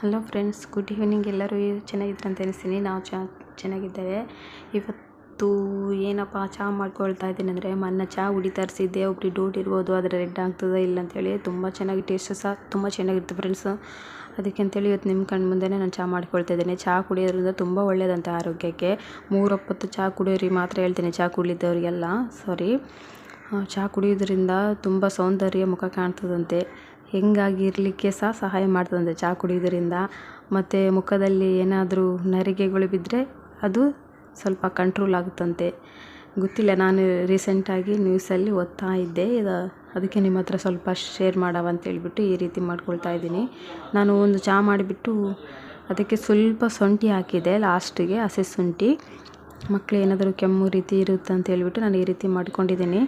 Hello friends, good evening. ಎಲ್ಲರೂ ಚೆನ್ನಾಗಿದ್ದಾರೆ ಅಂತ ಅನಿಸ್ತೀನಿ. ನಾವು ಚ, ಚೆನ್ನಾಗಿದ್ದೇವೆ. ಇವತ್ತು ಏನಪ್ಪ ಚಹಾ ಮಾಡ್ಕೊಳ್ತಾ ಇದ್ದೀನಿ ಅಂದರೆ ಮೊನ್ನೆ ಚಹಾ ಹುಡಿ ತರಿಸಿದ್ದೆ. ಒಬ್ರಿಗೆ ಡೌಟ್ ಇರ್ಬೋದು, ಆದರೆ ರೆಡ್ ಆಗ್ತದೆ ಇಲ್ಲ ಅಂತೇಳಿ ತುಂಬ ಚೆನ್ನಾಗಿ ಟೇಸ್ಟ್ ಸಹ ತುಂಬ ಚೆನ್ನಾಗಿರುತ್ತೆ ಫ್ರೆಂಡ್ಸ್. ಅದಕ್ಕೆ ಅಂತೇಳಿ ಇವತ್ತು ನಿಮ್ಮ ಕಣ್ಣು ಮುಂದೆ ನಾನು ಚಹಾ ಮಾಡ್ಕೊಳ್ತಾ ಇದ್ದೀನಿ. ಚಹಾ ಕುಡಿಯೋದ್ರಿಂದ ತುಂಬ ಒಳ್ಳೆಯದಂತೆ ಆರೋಗ್ಯಕ್ಕೆ. ಮೂರೊಪ್ಪತ್ತು ಚಹಾ ಕುಡಿಯೋರಿಗೆ ಮಾತ್ರ ಹೇಳ್ತೀನಿ ಚಹಾ ಕುಡಿಲಿದ್ದವರಿಗೆಲ್ಲ. ಸಾರಿ ಚಹಾ ಕುಡಿಯೋದ್ರಿಂದ ತುಂಬ ಸೌಂದರ್ಯ ಮುಖ ಕಾಣ್ತದಂತೆ. ಹೆಂಗಾಗಿರಲಿಕ್ಕೆ ಸಹ ಸಹಾಯ ಮಾಡ್ತದಂತೆ ಚಹಾ ಕುಡಿಯೋದ್ರಿಂದ ಮತ್ತು ಮುಖದಲ್ಲಿ ಏನಾದರೂ ನರಿಗೆಗಳು ಬಿದ್ದರೆ ಅದು ಸ್ವಲ್ಪ ಕಂಟ್ರೋಲ್ ಆಗುತ್ತಂತೆ. ಗೊತ್ತಿಲ್ಲ, ನಾನು ರೀಸೆಂಟಾಗಿ ನ್ಯೂಸಲ್ಲಿ ಓದ್ತಾ ಇದ್ದೆ. ಇದು ಅದಕ್ಕೆ ನಿಮ್ಮ ಹತ್ರ ಸ್ವಲ್ಪ ಶೇರ್ ಮಾಡವ ಅಂತೇಳ್ಬಿಟ್ಟು ಈ ರೀತಿ ಮಾಡ್ಕೊಳ್ತಾ ಇದ್ದೀನಿ. ನಾನು ಒಂದು ಚಹಾ ಮಾಡಿಬಿಟ್ಟು ಅದಕ್ಕೆ ಸ್ವಲ್ಪ ಶುಂಠಿ ಹಾಕಿದೆ ಲಾಸ್ಟಿಗೆ ಹಸಿ ಶುಂಠಿ. ಮಕ್ಕಳು ಏನಾದರೂ ಕೆಮ್ಮು ರೀತಿ ಇರುತ್ತೆ ಅಂತ ಹೇಳ್ಬಿಟ್ಟು ನಾನು ಈ ರೀತಿ ಮಾಡ್ಕೊಂಡಿದ್ದೀನಿ.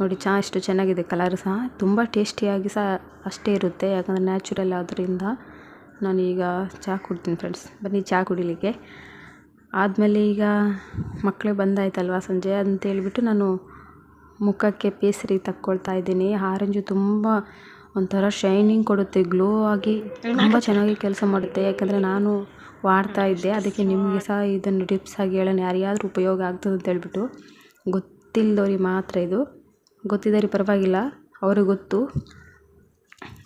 ನೋಡಿ ಚಹಾ ಎಷ್ಟು ಚೆನ್ನಾಗಿದೆ, ಕಲರ್ ಸಹ. ತುಂಬ ಟೇಸ್ಟಿಯಾಗಿ ಸಹ ಅಷ್ಟೇ ಇರುತ್ತೆ, ಯಾಕಂದರೆ ನ್ಯಾಚುರಲ್ ಆದ್ದರಿಂದ ನಾನೀಗ ಚಹಾ ಕುಡ್ತೀನಿ ಫ್ರೆಂಡ್ಸ್ ಬನ್ನಿ ಚಹಾ ಕುಡಿಲಿಕ್ಕೆ. ಆದಮೇಲೆ ಈಗ ಮಕ್ಕಳು ಬಂದಾಯ್ತಲ್ವ ಸಂಜೆ ಅಂತೇಳ್ಬಿಟ್ಟು ನಾನು ಮುಖಕ್ಕೆ ಪೇಸರಿ ತಕ್ಕೊಳ್ತಾ ಇದ್ದೀನಿ. ಆರೆಂಜು ತುಂಬ ಒಂಥರ ಶೈನಿಂಗ್ ಕೊಡುತ್ತೆ ಗ್ಲೋ ಆಗಿ ತುಂಬ ಚೆನ್ನಾಗಿ ಕೆಲಸ ಮಾಡುತ್ತೆ. ಯಾಕಂದರೆ ನಾನು ವಾಡ್ತಾ ಇದ್ದೆ, ಅದಕ್ಕೆ ನಿಮಗೆ ಸಹ ಇದನ್ನು ಟಿಪ್ಸ್ ಆಗಿ ಹೇಳೋಣ. ಯಾರಿಗಾದ್ರೂ ಉಪಯೋಗ ಆಗ್ತದೆ ಅಂತ ಹೇಳ್ಬಿಟ್ಟು ಗೊತ್ತಿಲ್ಲದವ್ರಿಗೆ ಮಾತ್ರ ಇದು. ಗೊತ್ತಿದ್ದವ್ರಿಗೆ ಪರವಾಗಿಲ್ಲ, ಅವ್ರಿಗೆ ಗೊತ್ತು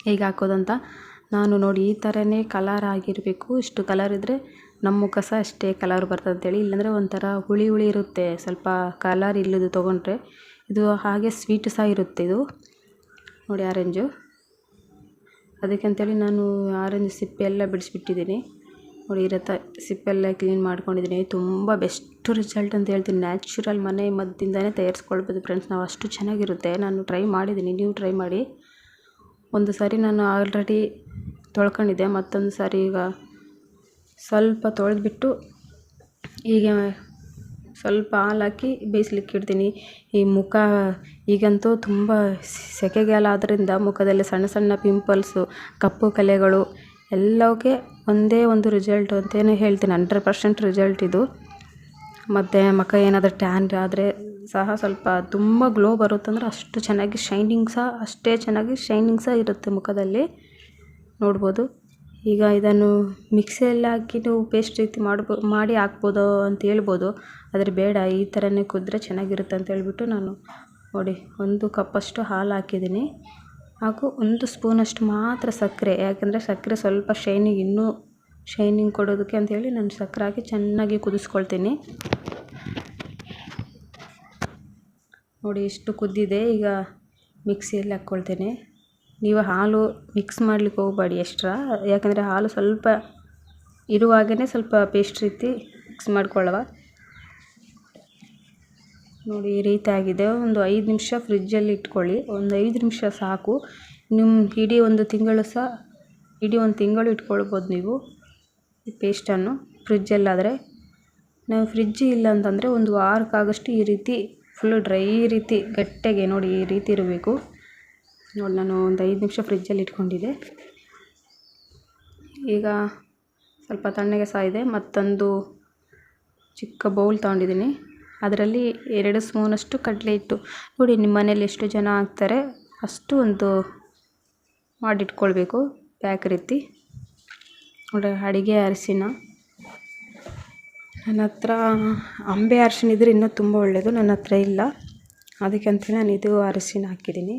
ಹೇಗೆ ಹಾಕೋದಂತ. ನಾನು ನೋಡಿ ಈ ಥರನೇ ಕಲರ್ ಆಗಿರಬೇಕು. ಇಷ್ಟು ಕಲರ್ ಇದ್ದರೆ ನಮ್ಮ ಮುಖ ಸಹ ಅಷ್ಟೇ ಕಲರ್ ಬರ್ತದೆ ಅಂತೇಳಿ. ಇಲ್ಲಾಂದರೆ ಒಂಥರ ಹುಳಿ ಹುಳಿ ಇರುತ್ತೆ. ಸ್ವಲ್ಪ ಕಲರ್ ಇಲ್ಲದು ತೊಗೊಂಡ್ರೆ ಇದು ಹಾಗೆ ಸ್ವೀಟ್ ಸಹ ಇರುತ್ತೆ ಇದು. ನೋಡಿ ಆರೆಂಜು. ಅದಕ್ಕೆ ಅಂತೇಳಿ ನಾನು ಆರೆಂಜ್ ಸಿಪ್ಪೆ ಎಲ್ಲ ಬಿಡಿಸ್ಬಿಟ್ಟಿದ್ದೀನಿ. ನೋಡಿ, ಇರತ್ತ. ಸಿಪ್ಪೆಲ್ಲ ಕ್ಲೀನ್ ಮಾಡ್ಕೊಂಡಿದ್ದೀನಿ. ತುಂಬ ಬೆಸ್ಟ್ ರಿಸಲ್ಟ್ ಅಂತ ಹೇಳ್ತೀನಿ. ನ್ಯಾಚುರಲ್ ಮನೆ ಮದ್ದಿಂದಲೇ ತಯಾರಿಸ್ಕೊಳ್ಬೋದು ಫ್ರೆಂಡ್ಸ್. ನಾವು ಅಷ್ಟು ಚೆನ್ನಾಗಿರುತ್ತೆ. ನಾನು ಟ್ರೈ ಮಾಡಿದ್ದೀನಿ. ನೀವು ಟ್ರೈ ಮಾಡಿ. ಒಂದು ಸಾರಿ ನಾನು ಆಲ್ರೆಡಿ ತೊಳ್ಕೊಂಡಿದ್ದೆ. ಮತ್ತೊಂದು ಸಾರಿ ಈಗ ಸ್ವಲ್ಪ ತೊಳೆದ್ಬಿಟ್ಟು ಹೀಗೆ ಸ್ವಲ್ಪ ಹಾಕಿ ಬೇಯಿಸ್ಲಿಕ್ಕೆ ಇಡ್ತೀನಿ. ಈ ಮುಖ ಈಗಂತೂ ತುಂಬ ಸೆಕೆಗಾಲ ಆದ್ದರಿಂದ ಮುಖದಲ್ಲಿ ಸಣ್ಣ ಸಣ್ಣ ಪಿಂಪಲ್ಸು ಕಪ್ಪು ಕಲೆಗಳು ಎಲ್ಲವಕ್ಕೆ ಒಂದೇ ಒಂದು ರಿಸಲ್ಟ್ ಅಂತಲೇ ಹೇಳ್ತೀನಿ. ಹಂಡ್ರೆಡ್ ಪರ್ಸೆಂಟ್ ರಿಸಲ್ಟ್ ಇದು. ಮತ್ತು ಮುಖ ಏನಾದರೂ ಟ್ಯಾನ್ ಆದರೆ ಸಹ ಸ್ವಲ್ಪ ತುಂಬ ಗ್ಲೋ ಬರುತ್ತಂದ್ರೆ ಅಷ್ಟು ಚೆನ್ನಾಗಿ ಶೈನಿಂಗ್ ಸಹ, ಅಷ್ಟೇ ಚೆನ್ನಾಗಿ ಶೈನಿಂಗ್ ಸಹ ಇರುತ್ತೆ ಮುಖದಲ್ಲಿ. ನೋಡ್ಬೋದು. ಈಗ ಇದನ್ನು ಮಿಕ್ಸಿಯಲ್ಲಿ ಹಾಕಿ ನೀವು ಪೇಸ್ಟ್ ರೀತಿ ಮಾಡ್ಬೋ, ಮಾಡಿ ಹಾಕ್ಬೋದು ಅಂತ ಹೇಳ್ಬೋದು. ಆದರೆ ಬೇಡ, ಈ ಥರನೇ ಕುದ್ರೆ ಚೆನ್ನಾಗಿರುತ್ತೆ ಅಂತ ಹೇಳ್ಬಿಟ್ಟು ನಾನು ನೋಡಿ, ಒಂದು ಕಪ್ಪಷ್ಟು ಹಾಲು ಹಾಕಿದ್ದೀನಿ. ಹಾಗೂ ಒಂದು ಸ್ಪೂನಷ್ಟು ಮಾತ್ರ ಸಕ್ಕರೆ. ಯಾಕಂದರೆ ಸಕ್ಕರೆ ಸ್ವಲ್ಪ ಶೈನಿಂಗ್ ಇನ್ನೂ ಶೈನಿಂಗ್ ಕೊಡೋದಕ್ಕೆ ಅಂಥೇಳಿ ನಾನು ಸಕ್ಕರೆ ಹಾಕಿ ಚೆನ್ನಾಗಿ ಕುದಿಸ್ಕೊಳ್ತೀನಿ. ನೋಡಿ ಎಷ್ಟು ಕುದ್ದಿದೆ. ಈಗ ಮಿಕ್ಸಿಯಲ್ಲಿ ಹಾಕ್ಕೊಳ್ತೇನೆ. ನೀವು ಹಾಲು ಮಿಕ್ಸ್ ಮಾಡ್ಲಿಕ್ಕೆ ಹೋಗಬೇಡಿ ಎಕ್ಸ್ಟ್ರಾ ಯಾಕಂದರೆ ಹಾಲು ಸ್ವಲ್ಪ ಇರುವಾಗಲೇ ಸ್ವಲ್ಪ ಪೇಸ್ಟ್ ರೀತಿ ಮಿಕ್ಸ್ ಮಾಡ್ಕೊಳ್ಳುವ. ನೋಡಿ ಈ ರೀತಿ ಆಗಿದೆ. ಒಂದು ಐದು ನಿಮಿಷ ಫ್ರಿಜ್ಜಲ್ಲಿ ಇಟ್ಕೊಳ್ಳಿ. ಒಂದು ಐದು ನಿಮಿಷ ಸಾಕು. ನಿಮ್ಮ ಇಡೀ ಒಂದು ತಿಂಗಳು ಸಹ, ಇಡೀ ಒಂದು ತಿಂಗಳು ಇಟ್ಕೊಳ್ಬೋದು ನೀವು ಈ ಪೇಸ್ಟನ್ನು ಫ್ರಿಜ್ಜಲ್ಲಾದರೆ ನಾವು ಫ್ರಿಜ್ ಇಲ್ಲ ಅಂತಂದರೆ ಒಂದು ವಾರಕ್ಕಾಗಷ್ಟು ಈ ರೀತಿ ಫುಲ್ಲು ಡ್ರೈ ಈ ರೀತಿ ಗಟ್ಟಿಗೆ ನೋಡಿ ಈ ರೀತಿ ಇರಬೇಕು. ನೋಡಿ ನಾನು ಒಂದು ಐದು ನಿಮಿಷ ಫ್ರಿಜ್ಜಲ್ಲಿ ಇಟ್ಕೊಂಡಿದ್ದೆ. ಈಗ ಸ್ವಲ್ಪ ತಣ್ಣಗೆ ಸಹ ಇದೆ ಮತ್ತೊಂದು ಚಿಕ್ಕ ಬೌಲ್ ತೊಗೊಂಡಿದ್ದೀನಿ. ಅದರಲ್ಲಿ ಎರಡು ಸ್ಪೂನಷ್ಟು ಕಡಲೆ ಹಿಟ್ಟು. ನೋಡಿ, ನಿಮ್ಮ ಮನೇಲಿ ಎಷ್ಟು ಜನ ಆಗ್ತಾರೆ, ಅಷ್ಟು ಒಂದು ಮಾಡಿಟ್ಕೊಳ್ಬೇಕು ಪ್ಯಾಕ್ ರೀತಿ. ನೋಡಿ, ಅಡುಗೆ ಅರಿಶಿನ ನನ್ನ ಹತ್ರ ಅಂಬೆ ಅರಿಶಿನ ಇದ್ದರೆ ಇನ್ನೂ ತುಂಬ ಒಳ್ಳೆಯದು ನನ್ನ ಹತ್ರ ಇಲ್ಲ. ಅದಕ್ಕೆ ಅಂತೇಳಿ ನಾನು ಇದು ಅರಿಶಿನ ಹಾಕಿದ್ದೀನಿ.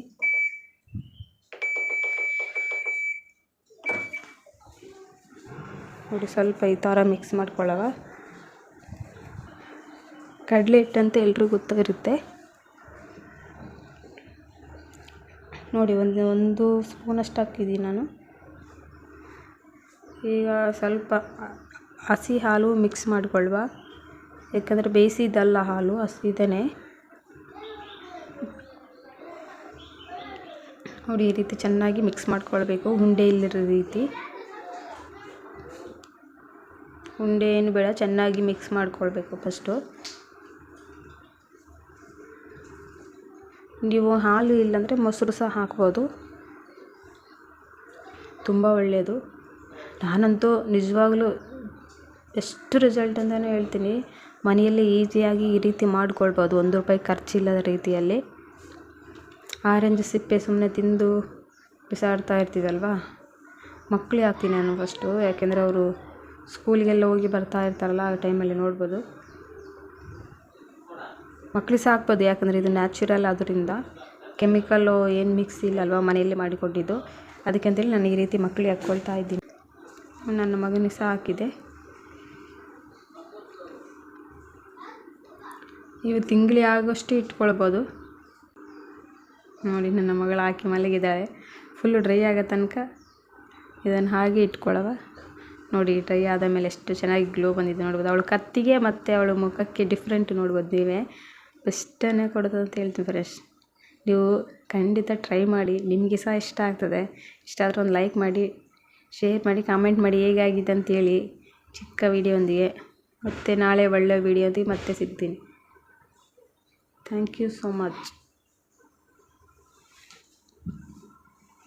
ನೋಡಿ, ಸ್ವಲ್ಪ ಈ ಥರ ಮಿಕ್ಸ್ ಮಾಡ್ಕೊಳ್ಳೋವ ಕಡಲೆ ಹಿಟ್ಟಂತೆ ಎಲ್ಲರಿಗೂ ಗೊತ್ತಾಗಿರುತ್ತೆ. ನೋಡಿ, ಒಂದು ಒಂದು ಸ್ಪೂನಷ್ಟು ಹಾಕಿದ್ದೀನಿ ನಾನು. ಈಗ ಸ್ವಲ್ಪ ಹಸಿ ಹಾಲು ಮಿಕ್ಸ್ ಮಾಡಿಕೊಳ್ಳುವ ಯಾಕಂದರೆ ಬೇಯಿಸಿದ್ದಲ್ಲ ಹಾಲು ಹಸಿದೇ ನೋಡಿ, ಈ ರೀತಿ ಚೆನ್ನಾಗಿ ಮಿಕ್ಸ್ ಮಾಡ್ಕೊಳ್ಬೇಕು. ಉಂಡೆ ಇಲ್ಲಿರೋ ರೀತಿ. ಉಂಡೆ ಏನು ಬೇಡ, ಚೆನ್ನಾಗಿ ಮಿಕ್ಸ್ ಮಾಡ್ಕೊಳ್ಬೇಕು ಫಸ್ಟು ನೀವು ಹಾಲು ಇಲ್ಲಾಂದರೆ ಮೊಸರು ಸಹ ಹಾಕ್ಬೋದು. ತುಂಬ ಒಳ್ಳೆಯದು. ನಾನಂತೂ ನಿಜವಾಗ್ಲೂ ಎಷ್ಟು ರಿಸಲ್ಟ್ ಅಂತಲೇ ಹೇಳ್ತೀನಿ. ಮನೆಯಲ್ಲಿ ಈಸಿಯಾಗಿ ಈ ರೀತಿ ಮಾಡ್ಕೊಳ್ಬೋದು. ಒಂದು ರೂಪಾಯಿ ಖರ್ಚಿಲ್ಲದ ರೀತಿಯಲ್ಲಿ. ಆರೆಂಜ್ ಸಿಪ್ಪೆ ಸುಮ್ಮನೆ ತಿಂದು ಬಿಸಾಡ್ತಾ ಇರ್ತೀವಲ್ವಾ ಮಕ್ಕಳಿಗೆ ಹಾಕ್ತೀನಿ ನಾನು ಫಸ್ಟು ಯಾಕೆಂದರೆ ಅವರು ಸ್ಕೂಲಿಗೆಲ್ಲ ಹೋಗಿ ಬರ್ತಾ ಇರ್ತಾರಲ್ಲ, ಆ ಟೈಮಲ್ಲಿ ನೋಡ್ಬೋದು. ಮಕ್ಳಿಗೆ ಸಹ ಹಾಕ್ಬೋದು ಯಾಕಂದರೆ ಇದು ನ್ಯಾಚುರಲ್ ಆದ್ದರಿಂದ ಕೆಮಿಕಲ್ಲು ಏನು ಮಿಕ್ಸ್ ಇಲ್ಲಲ್ವ ಮನೆಯಲ್ಲೇ ಅದಕ್ಕೆ ಅಂತೇಳಿ ನಾನು ಈ ರೀತಿ ಮಕ್ಕಳಿಗೆ ಹಾಕ್ಕೊಳ್ತಾ ಇದ್ದೀನಿ. ನನ್ನ ಮಗನಿಗೆ ಸಹ ಹಾಕಿದೆ. ಇವು ತಿಂಗಳಿ ಆಗೋಷ್ಟು ಇಟ್ಕೊಳ್ಬೋದು. ನೋಡಿ, ನನ್ನ ಮಗಳು ಹಾಕಿ ಮಲಗಿದ್ದಾಳೆ. ಫುಲ್ಲು ಡ್ರೈ ಆಗೋ ತನಕ ಇದನ್ನು ಹಾಗೆ ಇಟ್ಕೊಳ್ಳವ ನೋಡಿ ಡ್ರೈ ಆದ ಮೇಲೆ ಎಷ್ಟು ಚೆನ್ನಾಗಿ ಗ್ಲೋ ಬಂದಿದೆ ನೋಡ್ಬೋದು. ಅವಳು ಕತ್ತಿಗೆ ಮತ್ತು ಅವಳ ಮುಖಕ್ಕೆ ಡಿಫ್ರೆಂಟ್ ನೋಡ್ಬೋದು ನೀವೇ. ಬೆಸ್ಟನ್ನೇ ಕೊಡೋದು ಅಂತ ಹೇಳ್ತೀನಿ ಫ್ರೆಶ್. ನೀವು ಖಂಡಿತ ಟ್ರೈ ಮಾಡಿ, ನಿಮಗೆ ಸಹ ಇಷ್ಟ ಆಗ್ತದೆ. ಇಷ್ಟ ಆದರೆ ಒಂದು ಲೈಕ್ ಮಾಡಿ ಶೇರ್ ಮಾಡಿ ಕಾಮೆಂಟ್ ಮಾಡಿ ಹೇಗಾಗಿದೆ ಅಂತೇಳಿ ಚಿಕ್ಕ ವಿಡಿಯೋಂದಿಗೆ ಮತ್ತು ನಾಳೆ ಒಳ್ಳೆಯ ವಿಡಿಯೋದಿ ಮತ್ತೆ ಸಿಗ್ತೀನಿ. Thank you so much